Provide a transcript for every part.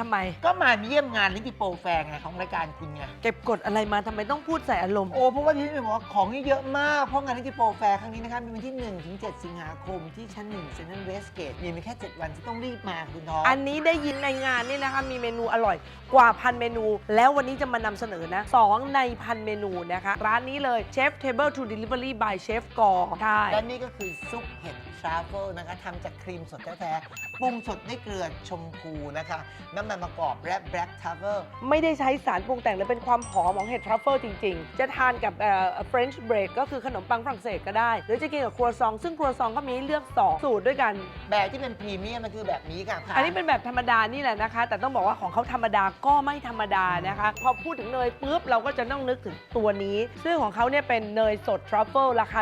ทำไม ก็มาเยี่ยมงานลิติโปรแฟร์ไงของรายการคุณไง เก็บกดอะไรมาทำไมต้องพูดใส่อารมณ์ โอ้เพราะว่าที่นี่บอกว่าของนี่เยอะมาก เพราะงานลิติโปรแฟร์ครั้งนี้นะคะมีวันที่ 1 ถึง 7 สิงหาคมที่ชั้น1เซ็นทรัลเวสเกตมีแค่ 7 วันที่ต้องรีบมาคุณท้อง อันนี้ได้ยินในงานนี่นะคะ มีเมนูอร่อยกว่าพันเมนู แล้ววันนี้จะมานำเสนอนะ2ในพันเมนูนะคะ ร้านนี้เลย Chef Table to Delivery by Chef กอใช่ และนี่ก็คือซุปเห็ดทรัฟเฟิลนะคะทำจากครีมสดแท้ๆปรุงสดด้วยเกลือชมพูนะคะน้ำมันมะกอกและแบล็กทรัฟเฟิลไม่ได้ใช้สารปรุงแต่งเลยเป็นความหอมของเห็ดทรัฟเฟิลจริง ๆ จะทานกับเอ่อ French bread ก็คือขนมปังฝรั่งเศสก็ได้ หรือจะกินกับครัวซอง ซึ่งครัวซองก็มีให้เลือก2สูตรด้วยกัน แบบที่เป็นพรีเมียมมันคือแบบนี้ค่ะอันนี้เป็นแบบธรรมดานี่แหละนะคะ แต่ต้องบอกว่าของเขาธรรมดาก็ไม่ธรรมดานะคะ พอพูดถึงเนยปุ๊บเราก็จะต้องนึกถึงตัวนี้ ซึ่งของเขาเนี่ยเป็นเนยสดทรัฟเฟิลราคา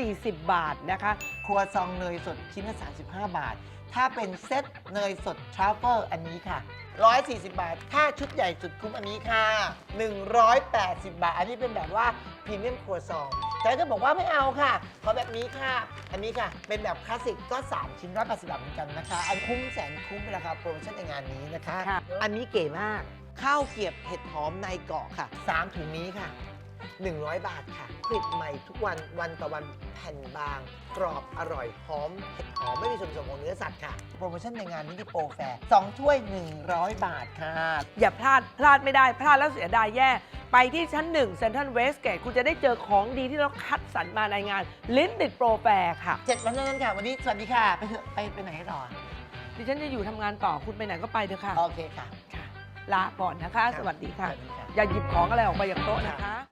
140 บาทนะคะ ครัวซองเนยสดชิ้นละ35 บาท ถ้าเป็นเซ็ตเนยสดทรัฟเฟิลอันนี้ค่ะ 140 บาท ถ้าชุดใหญ่สุดคุ้มอันนี้ค่ะ 180 บาท อันนี้เป็นแบบว่าพรีเมียมครัวซองแต่ก็บอกว่าไม่เอาค่ะขอแบบนี้ค่ะ อันนี้ค่ะ เป็นแบบคลาสสิกก็ 3 ชิ้น180บาทเหมือนกันนะคะ อันคุ้มแสนคุ้มราคาโปรโมชั่นในงานนี้นะคะค่ะอันนี้เก๋มากข้าวเกรียบเห็ดหอมในเกาะค่ะ 3 ถุงนี้ค่ะ 100 บาทค่ะผลิตใหม่ทุกวันวันต่อวันแผ่นบาง กรอบอร่อยหอมเผ็ดหอมไม่มีส่วนผสมของเนื้อสัตว์ค่ะ โปรโมชั่นในงานนี้ที่โปรแฟร์2ถ้วย 100 บาทค่ะอย่าพลาดพลาดไม่ได้ พลาดแล้วเสียดายแย่ ไปที่ชั้น1เซ็นทรัลเวสเกตคุณจะได้เจอของดีที่เราคัดสรรมาในงาน ลิ้นติดโปรแฟร์ค่ะ เจ็ดวันเท่านั้นค่ะ วันนี้สวัสดีค่ะไปเถอะไปไปไหนกันต่อดิฉันจะอยู่ทำงานต่อคุณไปไหนก็ไปเถอะค่ะโอเคค่ะ ค่ะ ลาก่อนนะคะ สวัสดีค่ะ สวัสดีค่ะ อย่าหยิบของอะไรออกมาจากโต๊ะนะคะ